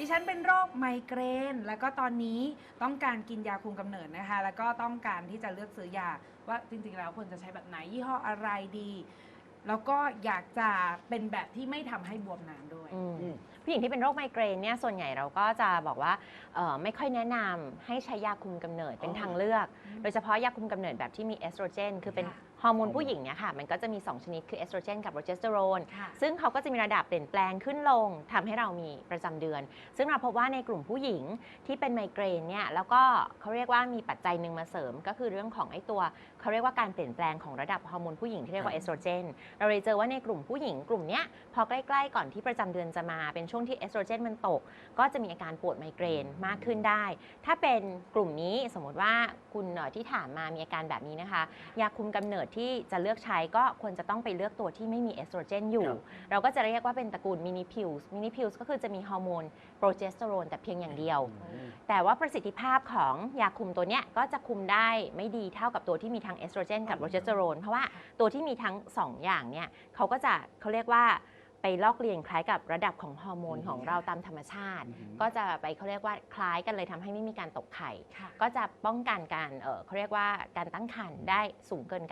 ดิฉันเป็นโรคไมเกรน แล้วก็ตอนนี้ต้องการกินยาคุมกำเนิดนะคะ แล้วก็ต้องการที่จะเลือกซื้อยาว่าจริงๆแล้วควรจะใช้แบบไหนยี่ห้ออะไรดี แล้วก็อยากจะเป็นแบบที่ไม่ทำให้บวมน้ำด้วย อืมอืมผู้หญิงที่เป็นโรคไมเกรนเนี่ยส่วนใหญ่เราก็จะบอกว่าเอ่อไม่ค่อยแนะนำให้ใช้ยาคุมกำเนิดเป็นอ๋อทางเลือกอืมโดยเฉพาะยาคุมกำเนิดแบบที่มีเอสโตรเจน คือเป็นค่ะฮ อร์โมนผู้หญิงเนี่ยค่ะ มันก็จะมี 2 ชนิดคือเอสโตรเจนกับโปรเจสเตอโรนค่ะซึ่งเขาก็จะมีระดับเปลี่ยนแปลงขึ้นลงทำให้เรามีประจำเดือน ซึ่งเราพบว่าในกลุ่มผู้หญิงที่เป็นไมเกรนเนี่ยแล้วก็เขาเรียกว่ามีปัจจัยหนึ่งมาเสริม ก็คือเรื่องของไอ้ตัวเขาเรียกว่าการเปลี่ยนแปลงของระดับฮอร์โมนผู้หญิงที่เรียกว่าครัเอบสโตรเจนเราเลยเจอว่าในกลุ่มผู้หญิงกลุ่มเนี้ยพอใกล้ๆก่อนที่ประจำเดือนจะมาเป็นช่วงที่เอสโตรเจนมันตก ก็จะมีอาการปวดไมเกรนมากขึ้นได้ ถ้าเป็นกลุ่มนี้สมมติว่าคุณเอ่อที่ถามมามีอาการแบบนี้นะคะยาคุมกำเนิดที่จะเลือกใช้ก็ควรจะต้องไปเลือกตัวที่ไม่มีเอสโตรเจนอยู่ ครับเราก็จะเรียกว่าเป็นตระกูลมินิพิลส์มินิพิลส์ก็คือจะมีฮอร์โมนโปรเจสเตอโรนแต่เพียงอย่างเดียว แต่ว่าประสิทธิภาพของยาคุมตัวเนี้ยก็จะคุมได้ไม่ดีเท่ากับตัวที่มีทั้งเอสโตรเจนกับโปรเจสเตอโรนเพราะว่าตัวที่มีทั้ง2อย่างเนี่ยเขาก็จะเขาเรียกว่า ไปลอกเลียนคล้ายกับระดับของฮอร์โมนอืมของเราตามธรรมชาติอืมก็จะไปเขาเรียกว่าคล้ายกันเลยทำให้ไม่มีการตกไข่ค่ะก็จะป้องกันการเอ่อเขาเรียกว่าการตั้งครรภ์ได้สูงเกิน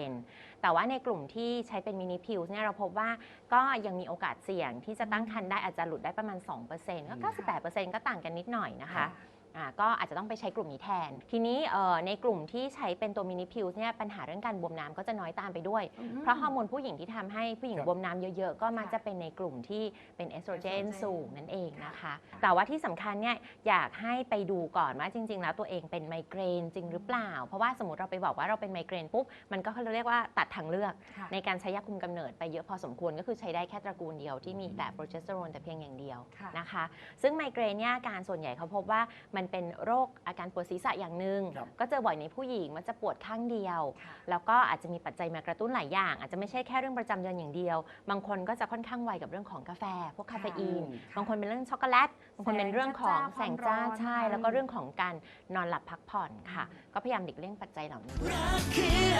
90%แต่ว่าในกลุ่มที่ใช้เป็นมินิพิลส์เนี่ยเราพบว่าก็ยังมีโอกาสเสี่ยงที่จะตั้งครรภ์ได้อาจจะหลุดได้ประมาณ 2%ก็ 98%ก็ต่างกันนิดหน่อยนะคะ อ่าก็อาจจะต้องไปใช้กลุ่มนี้แทน ทีนี้เอ่อในกลุ่มที่ใช้เป็นตัวมินิพิลส์เนี่ยปัญหาเรื่องการบวมน้ำก็จะน้อยตามไปด้วยเพราะฮอร์โมนผู้หญิงที่ทำให้ผู้หญิงครับ บวมน้ำเยอะๆ ก็มักค่ะจะเป็นในกลุ่มที่เป็นเอสโตรเจนเอสโตรเจนสูงนั่นเองค่ะนะคะ แต่ว่าที่สำคัญเนี่ยอยากให้ไปดูก่อนว่าจริง ๆ แล้วตัวเองเป็นไมเกรนจริงหรือเปล่า เพราะว่าสมมติเราไปบอกว่าเราเป็นไมเกรนปุ๊บมันก็เขาเรียกว่าตัดทางเลือก ค่ะ ในการใช้ยาคุมกำเนิดไปเยอะพอสมควรก็คือใช้ได้แค่ตระกูลเดียวที่มีแต่โปรเจสเตอโรนแต่เพียงอย่างเดียวค่ะ นะคะ ซึ่งไมเกรนเนี่ยอาการส่วนใหญ่เขาพบว่ามันเป็นโรคอาการปวดศีรษะอย่างหนึ่งครับก็เจอบ่อยในผู้หญิงมันจะปวดข้างเดียวค่ะแล้วก็อาจจะมีปัจจัยมากระตุ้นหลายอย่าง อาจจะไม่ใช่แค่เรื่องประจำเดือนอย่างเดียว บางคนก็จะค่อนข้างไวกับเรื่องของกาแฟ พวกคาเฟอีนอืมบางคนเป็นเรื่องช็อกโกแลต บางคนเป็นเรื่องของแสแสงงจ้าจ้าความร้อนใช่นะคะแล้วก็เรื่องของการนอนหลับพักผ่อนค่ะ ก็พยายามหลีกเลี่ยงปัจจัยเหล่านี้รักคืออะไร